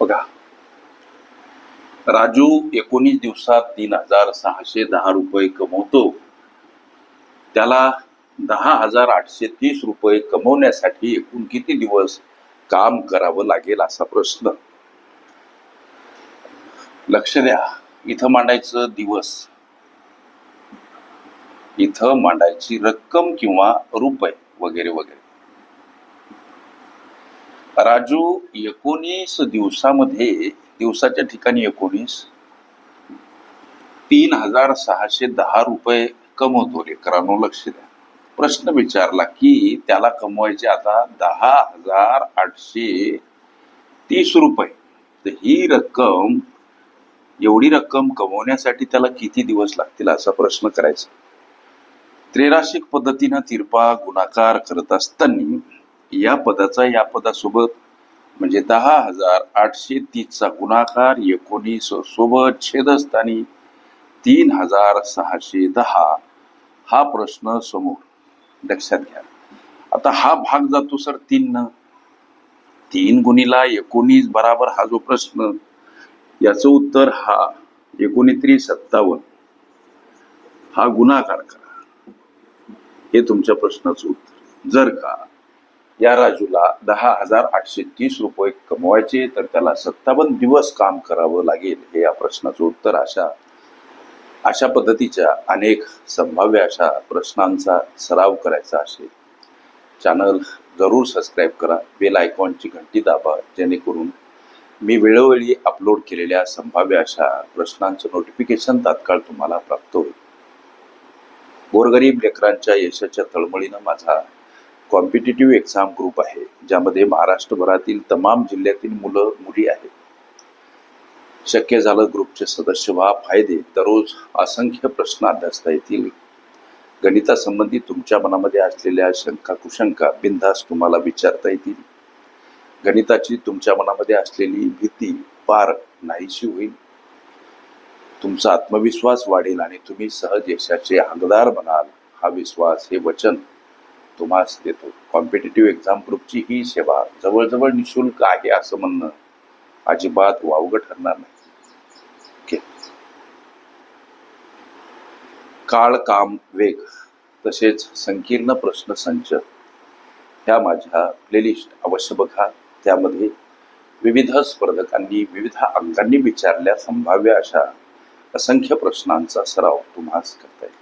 बघा. राजू एकोणीस दिवसात तीन हजार सहाशे दहा रुपये कमवतो. त्याला दहा हजार आठशे तीस रुपये कमवण्यासाठी एकूण किती दिवस काम करावं लागेल असा प्रश्न. लक्ष द्या इथं मांडायचं दिवस. इथं मांडायची रक्कम किंवा रुपये वगैरे वगैरे. राजू एकोणीस दिवसामध्ये दिवसाच्या ठिकाणी एकोणीस तीन हजार सहाशे दहा रुपये कमवतो लेकरांनो लक्ष द्या. प्रश्न विचारला की त्याला कमवायचे आता दहा हजार आठशे तीस रुपये. तर ही रक्कम एवढी रक्कम कमवण्यासाठी त्याला किती दिवस लागतील असा प्रश्न करायचा? त्रेराशिक पद्धतीनं तिरपा गुणाकार करत असताना या पदाचा या पदासोबत म्हणजे दहा हजार आठशे तीसचा गुणाकार एकोणीस सोबत छेदस्थानी तीन हजार सहाशे दहा हा प्रश्न समोर लक्षात घ्या. आता हा भाग जातो सर तीन न तीन गुणीला एकोणीस बराबर हा जो प्रश्न याचं उत्तर हा एकोणीस सत्तावन्न. हा गुणाकार करा. हे तुमच्या प्रश्नाचं उत्तर. जर का या राजूला दहा हजार आठशे तीस रुपये कमवायचे तर त्याला सत्तावन्न दिवस काम करावं लागेल हे या प्रश्नाचं उत्तर अशा अशा पद्धतीच्या अनेक संभाव्य अशा प्रश्नांचा सराव करायचा असेल चॅनल जरूर सबस्क्राईब करा बेल आयकॉनची घंटी दाबा जेणेकरून मी वेळोवेळी अपलोड केलेल्या संभाव्य अशा प्रश्नांचं नोटिफिकेशन तात्काळ तुम्हाला प्राप्त होईल. गोरगरीब लेकरांच्या यशाच्या तळमळीनं माझा कॉम्पिटेटिव्ह एक्झाम ग्रुप आहे ज्यामध्ये महाराष्ट्रभरातील तमाम जिल्ह्यातील मुलं मुली आहेत. शक्य झालं ग्रुपचे सदस्य व्हा फायदे दररोज असंख्य प्रश्न अभ्यासता येतील. गणितासंबंधी तुमच्या मनामध्ये असलेल्या शंका कुशंका बिनधास्त तुम्हाला विचारता येतील. गणिताची तुमच्या मनामध्ये असलेली भीती पार नाहीशी होईल. तुमचा आत्मविश्वास वाढेल आणि तुम्ही सहज यशाचे हकदार बनाल. हा विश्वास हे वचन तुम्हास देतो. कॉम्पिटेटिव्ह एक्झाम ग्रुपची ही सेवा जवळजवळ निशुल्क आहे असं म्हणणं अजिबात वावगं ठरणार नाही. काळ काम वेग तसेच संकीर्ण प्रश्न संच ह्या माझ्या प्लेलिस्ट अवश्य बघा. त्यामध्ये विविध स्पर्धकांनी विविध अंकांनी विचारल्या संभाव्य अशा असंख्य प्रश्नांचा सराव तुम्हास करता येईल